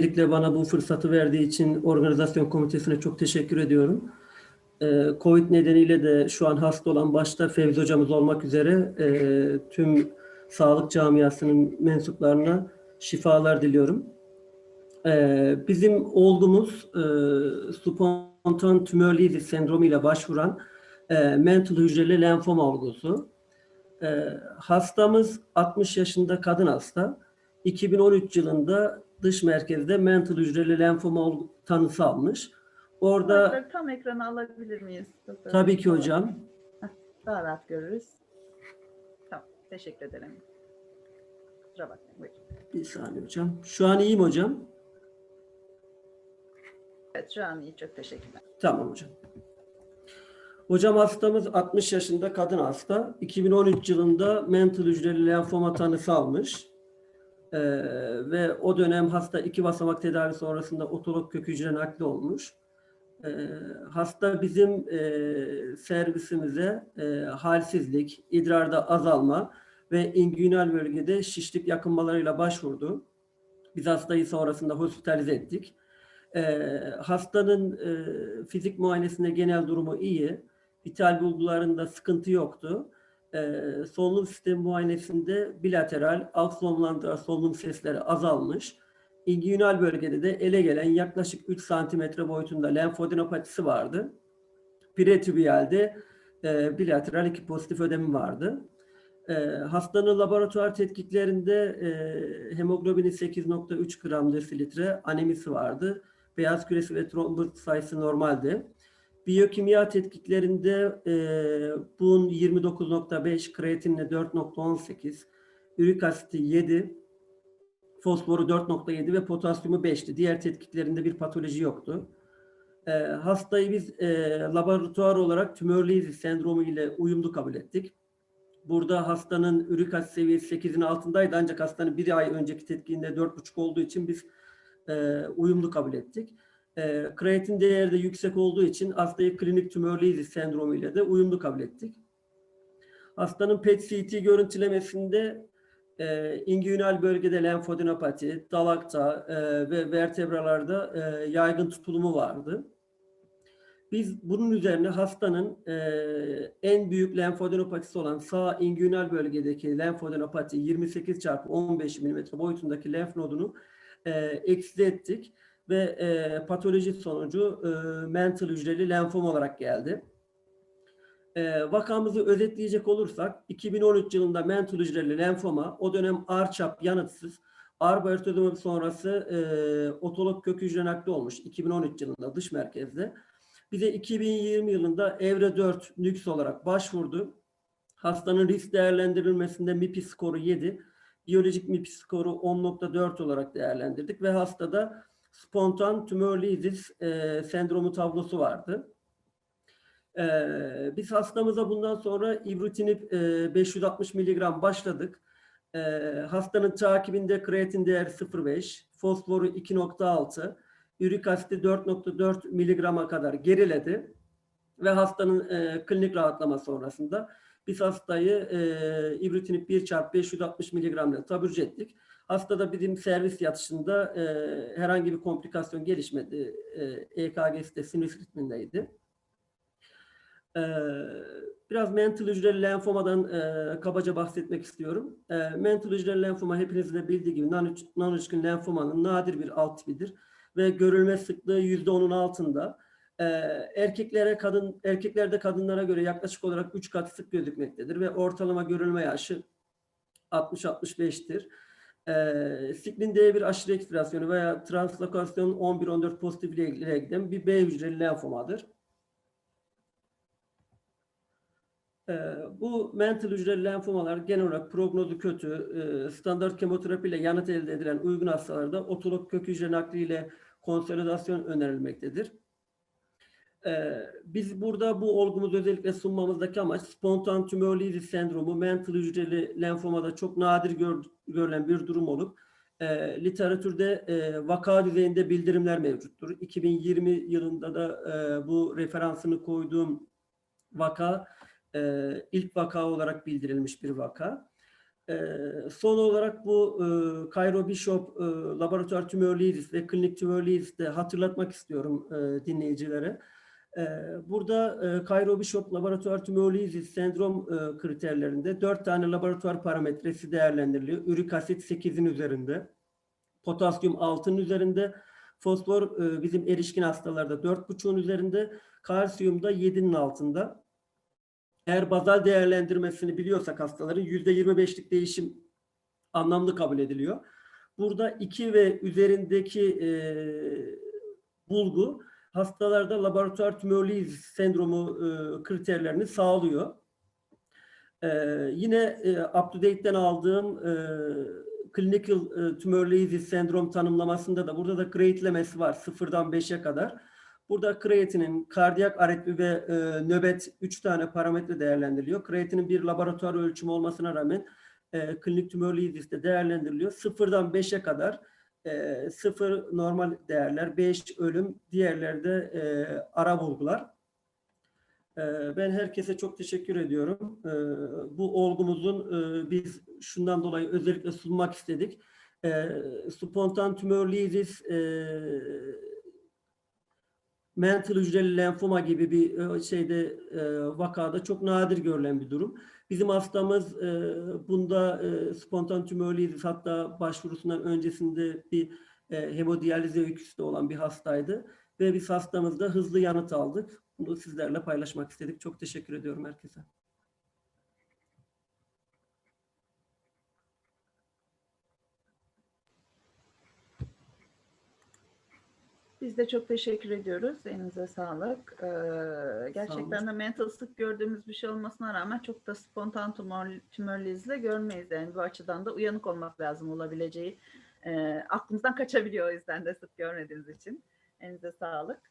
Öncelikle bana bu fırsatı verdiği için organizasyon komitesine çok teşekkür ediyorum. Ee, Covid nedeniyle de şu an hasta olan başta Fevzi hocamız olmak üzere e, tüm sağlık camiasının mensuplarına şifalar diliyorum. Ee, Bizim olgumuz e, spontan tümör lizis sendromu ile başvuran e, mental hücreli lenfoma olgusu. Ee, Hastamız 60 yaşında kadın hasta. 2013 yılında dış merkezde mental hücreli lenfoma tanısı almış. Orada Slaytları tam ekrana alabilir miyiz? Doktor? tabii ki hocam Daha rahat görürüz. Tamam. Teşekkür ederim. Kusura bakmayın. Buyurun. bir saniye hocam. Şu an iyiyim hocam. Evet şu an iyi. Çok teşekkürler. Tamam hocam. Hocam hastamız 60 yaşında kadın hasta. 2013 yılında mental hücreli lenfoma tanısı almış. Ee, ve o dönem hasta iki basamak tedavi sonrasında otolog kök hücre nakli olmuş. Ee, hasta bizim e, servisimize e, halsizlik, idrarda azalma ve inguinal bölgede şişlik yakınmalarıyla başvurdu. Biz hastayı sonrasında hospitalize ettik. Ee, hastanın e, fizik muayenesinde genel durumu iyi. Vital bulgularında sıkıntı yoktu. Ee, solunum sistemi muayenesinde bilateral, alt solunumlandıran solunum sesleri azalmış. İnguinal bölgede de ele gelen yaklaşık 3 santimetre boyutunda lenfodinopatisi vardı. Pretübiyalde e, bilateral iki pozitif ödemi vardı. E, hastanın laboratuvar tetkiklerinde e, hemoglobini 8.3 gram desilitre, anemisi vardı. Beyaz küresi ve trombit sayısı normaldi. Biyokimya tetkiklerinde e, BUN 29.5, kreatinine 4.18, ürik asiti 7, fosforu 4.7 ve potasyumu 5'ti. Diğer tetkiklerinde bir patoloji yoktu. E, hastayı biz e, laboratuvar olarak tümör lizis sendromu ile uyumlu kabul ettik. Burada hastanın ürik asit seviyesi 8'in altındaydı ancak hastanın bir ay önceki tetkikinde 4.5 olduğu için biz e, uyumlu kabul ettik. E, kreatin değeri de yüksek olduğu için hastayı klinik tümör lizis sendromu ile de uyumlu kabul ettik. Hastanın PET-CT görüntülemesinde e, inguinal bölgede lenfodinopati, dalakta e, ve vertebralarda e, yaygın tutulumu vardı. Biz bunun üzerine hastanın e, en büyük lenfodinopatisi olan sağ inguinal bölgedeki lenfodinopati 28 çarpı 15 mm boyutundaki lenf nodunu e, eksize ettik ve e, patoloji sonucu e, mental hücreli lenfom olarak geldi. E, vakamızı özetleyecek olursak 2013 yılında mental hücreli lenfoma o dönem R-çap yanıtsız baritozomi sonrası e, otolog kök hücre nakli olmuş 2013 yılında dış merkezde. Bize 2020 yılında evre 4 nüks olarak başvurdu. Hastanın risk değerlendirilmesinde MIPI skoru 7, biyolojik MIPI skoru 10.4 olarak değerlendirdik ve hastada spontan tümör lizis e, sendromu tablosu vardı. E, biz hastamıza bundan sonra ibrutinib e, 560 mg başladık. E, hastanın takibinde kreatin değeri 0.5, fosforu 2.6, ürik asiti 4.4 miligrama kadar geriledi ve hastanın e, klinik rahatlama sonrasında biz hastayı e, ibrutinib 1 çarpı 560 miligram ile taburcu ettik. Hastada bizim servis yatışında e, herhangi bir komplikasyon gelişmedi. E, EKG'si de sinüs ritmindeydi. E, biraz mental hücreli lenfomadan e, kabaca bahsetmek istiyorum. E, mental hücreli lenfoma hepinizin de bildiği gibi non-Hodgkin lenfomanın nadir bir alt tipidir ve görülme sıklığı yüzde onun altında. Ee, erkeklere kadın erkeklerde kadınlara göre yaklaşık olarak 3 kat sık gözükmektedir ve ortalama görülme yaşı 60-65'tir. Ee, siklin D1 aşırı ekstrasyonu veya translokasyon 11-14 pozitif ile giden bir B hücreli lenfomadır. Ee, bu mental hücreli lenfomalar genel olarak prognozu kötü, e, standart kemoterapi ile yanıt elde edilen uygun hastalarda otolog kök hücre nakliyle konsolidasyon önerilmektedir. Ee, biz burada bu olgumuzu özellikle sunmamızdaki amaç spontan tümör sendromu mental hücreli lenfomada çok nadir gör- görülen bir durum olup e, literatürde e, vaka düzeyinde bildirimler mevcuttur. 2020 yılında da e, bu referansını koyduğum vaka e, ilk vaka olarak bildirilmiş bir vaka. Ee, son olarak bu e, Cairo Bishop e, laboratuvar tümörlüyüz ve klinik tümörlüyüz de hatırlatmak istiyorum e, dinleyicilere. E, burada e, Cairo Bishop laboratuvar tümörlüyüz sendrom e, kriterlerinde dört tane laboratuvar parametresi değerlendiriliyor. Ürik asit 8'in üzerinde, potasyum 6'nın üzerinde, fosfor e, bizim erişkin hastalarda 4,5'un üzerinde, kalsiyum da 7'nin altında. Eğer bazal değerlendirmesini biliyorsak hastaların %25'lik değişim anlamlı kabul ediliyor. Burada 2 ve üzerindeki e, bulgu hastalarda laboratuvar tümörlüyüz sendromu e, kriterlerini sağlıyor. E, yine e, UpToDate'den aldığım e, clinical e, tümörlüyüz sendrom tanımlamasında da burada da creatinemesi var sıfırdan 5'e kadar. Burada kreatinin, kardiyak aritmi ve e, nöbet 3 tane parametre değerlendiriliyor. Kreatinin bir laboratuvar ölçümü olmasına rağmen e, klinik de değerlendiriliyor. Sıfırdan 5'e kadar e, sıfır normal değerler, 5 ölüm, diğerleri de e, ara bulgular. E, ben herkese çok teşekkür ediyorum. E, bu olgumuzun e, biz şundan dolayı özellikle sunmak istedik. E, spontan tümörlüyüz e, mental hücreli lenfoma gibi bir e, şeyde e, vakada çok nadir görülen bir durum. Bizim hastamız e, bunda spontan tümörlüyüz hatta başvurusundan öncesinde bir hemodiyalize öyküsü de olan bir hastaydı ve biz hastamızda hızlı yanıt aldık. Bunu sizlerle paylaşmak istedik. Çok teşekkür ediyorum herkese. Biz de çok teşekkür ediyoruz. Elinize sağlık. Ee, gerçekten de mental sık gördüğümüz bir şey olmasına rağmen çok da spontan tümör, tümörlüyüzle görmeyiz. Yani bu açıdan da uyanık olmak lazım olabileceği. E, aklımızdan kaçabiliyor o yüzden de sık görmediğimiz için. Elinize sağlık.